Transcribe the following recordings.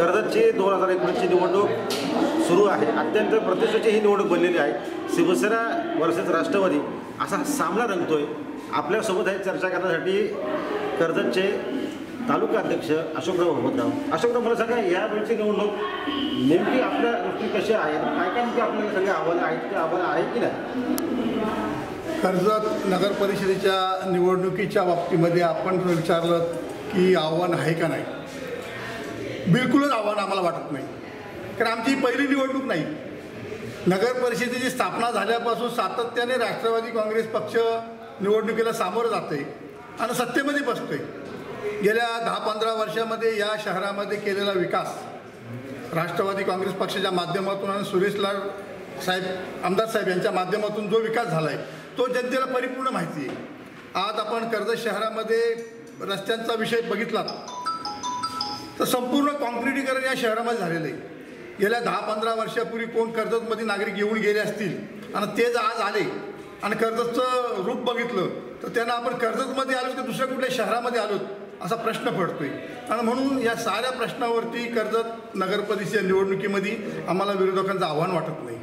कर्जतची दोन हजार एकोणीसची निवडणूक सुरू आहे. अत्यंत प्रतिष्ठेची ही निवडणूक बनलेली आहे. शिवसेना वर्सेस राष्ट्रवादी असा सामना सामना रंगतोय. आपल्यासोबत आहे चर्चा करण्यासाठी कर्जतचे तालुका अध्यक्ष अशोकराव भगवतराव अशोकराव मला सांगा यावेळची निवडणूक नेमकी आपल्या गोष्टी कशा आहेत काय काय नेमकी आपल्याला सगळे आव्हानं आहेत की आव्हानं आहेत की नाही? कर्जत नगर परिषदेच्या निवडणुकीच्या बाबतीमध्ये आपण विचारलं की आव्हान आहे का नाही? बिलकुलच आव्हान आम्हाला वाटत नाही. कारण आमची पहिली निवडणूक नाही. नगर परिषदेची स्थापना झाल्यापासून सातत्याने राष्ट्रवादी काँग्रेस पक्ष निवडणुकीला सामोरं जाते आणि सत्तेमध्ये बसतोय. गेल्या दहा पंधरा वर्षामध्ये या शहरामध्ये केलेला विकास राष्ट्रवादी काँग्रेस पक्षाच्या माध्यमातून आणि सुरेश लाड साहेब आमदार साहेब यांच्या माध्यमातून जो विकास झाला आहे तो जनतेला परिपूर्ण माहिती आहे. आज आपण कर्जत शहरामध्ये रस्त्यांचा विषय बघितला तर संपूर्ण कॉन्क्रिटीकरण या शहरामध्ये झालेलं आहे. गेल्या दहा पंधरा वर्षापूर्वी कोण कर्जतमध्ये नागरिक येऊन गेले असतील आणि ते जर आज आले आणि कर्जतचं रूप बघितलं तर त्यांना आपण कर्जतमध्ये आलो की दुसऱ्या कुठल्या शहरामध्ये आलो असा प्रश्न पडतोय. आणि म्हणून या साऱ्या प्रश्नावरती कर्जत नगरपरिषद निवडणुकीमध्ये आम्हाला विरोधकांचं आव्हान वाटत नाही.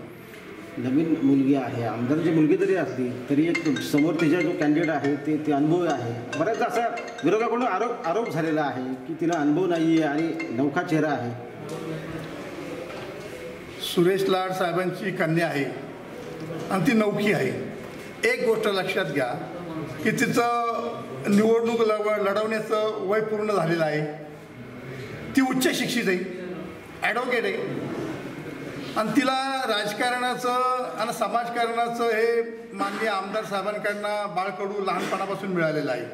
नवीन मुलगी आहे आमदारची मुलगी जरी असली तरी एक समोर तिचा जो कॅन्डिडेट आहे ते ते अनुभव आहे. बऱ्याचदा असा विरोधकाकडून आरोप आरोप झालेला आहे की तिला अनुभव नाही आहे आणि नौका चेहरा आहे. सुरेश लाड साहेबांची कन्या आहे आणि ती नौकी आहे. एक गोष्ट लक्षात घ्या की तिचं निवडणूक लव लढवण्याचं वय पूर्ण झालेलं आहे. ती उच्च शिक्षित आहे ॲडव्होकेट आहे. आणि तिला राजकारणाचं आणि समाजकारणाचं हे माननीय आमदार साहेबांकडनं बाळकडू लहानपणापासून मिळालेलं आहे.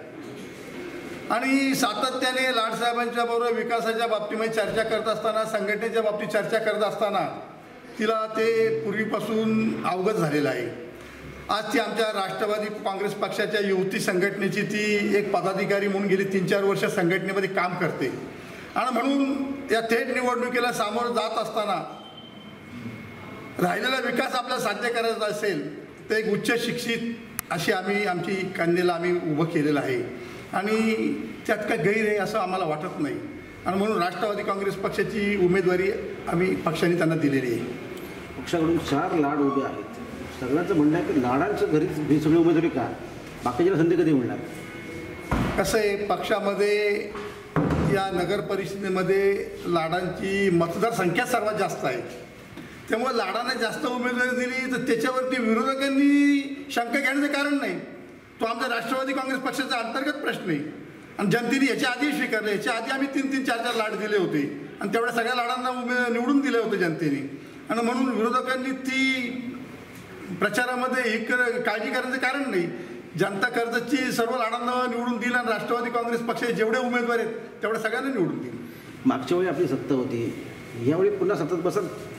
आणि सातत्याने लाडसाहेबांच्या बरोबर विकासाच्या बाबतीमध्ये चर्चा करत असताना संघटनेच्या बाबतीत चर्चा करत असताना तिला ते पूर्वीपासून अवगत झालेलं आहे. आज ती आमच्या राष्ट्रवादी काँग्रेस पक्षाच्या युवती संघटनेची ती एक पदाधिकारी म्हणून गेली तीन चार वर्ष संघटनेमध्ये काम करते. आणि म्हणून या थेट निवडणुकीला सामोरं जात असताना राहिलेला विकास आपल्याला साध्य करायचा असेल तर एक उच्च शिक्षित अशी आम्ही आमची कन्येला आम्ही उभं केलेलं आहे. आणि त्यात काय गैर आहे असं आम्हाला वाटत नाही. आणि म्हणून राष्ट्रवादी काँग्रेस पक्षाची उमेदवारी आम्ही पक्षाने त्यांना दिलेली आहे. पक्षाकडून चार लाड उभे आहेत. सगळ्यांचं म्हणणं आहे की लाडांचं घरीच ही सगळी उमेदवारी का? बाकीच्या संधी कधी मिळणार? कसं आहे पक्षामध्ये या नगर परिषदेमध्ये लाडांची मतदार संख्या सर्वात जास्त आहे. त्यामुळे लाडांना जास्त उमेदवारी दिली तर त्याच्यावरती विरोधकांनी शंका घेण्याचं कारण नाही. तो आमचा राष्ट्रवादी काँग्रेस पक्षाचा अंतर्गत प्रश्न आहे. आणि जनतेने याच्या आधी स्वीकारले याच्या आधी आम्ही तीन तीन चार चार लाड दिले होते. आणि तेवढ्या सगळ्या लाडांना उमे निवडून दिले होते जनतेने. आणि म्हणून विरोधकांनी ती प्रचारामध्ये एक काळजी करण्याचं कारण नाही. जनता कर्जची सर्व लाडांना निवडून दिली आणि राष्ट्रवादी काँग्रेस पक्षाचे जेवढे उमेदवार आहेत तेवढ्या सगळ्यांना निवडून दिली. मागच्या वेळी आपली सत्ता होती. यावेळी पुन्हा सतत बसत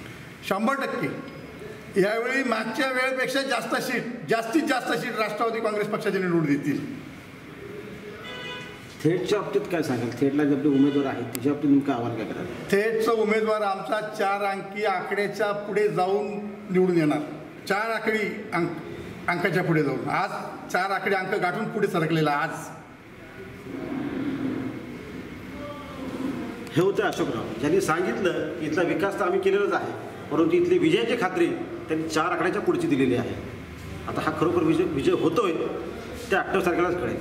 शंभर टक्के. यावेळी मागच्या वेळेपेक्षा जास्त सीट जास्तीत जास्त सीट राष्ट्रवादी काँग्रेस पक्षाचे निवडून देतील. थेटच्या बाबतीत काय सांगाल? थेटला जे आपले उमेदवार आहेत तिच्या बाबतीत नेमकं आव्हान काय कराल? थेटचा उमेदवार आमचा चार अंकी आकड्याच्या पुढे जाऊन निवडून येणार. चार आकडी अंक अंकाच्या पुढे जाऊन. आज चार आकडे अंक गाठून पुढे सरकलेला आज. हे होतं अशोकराव. ज्यांनी सांगितलं इथला विकास तर आम्ही केलेलाच आहे. परंतु इथली विजयाची खात्री त्यांनी चार आकड्याच्या पुढची दिलेली आहे. आता हा खरोखर विजय विजय होतोय त्या अठ्ठावीस तारखेलाच कळेल.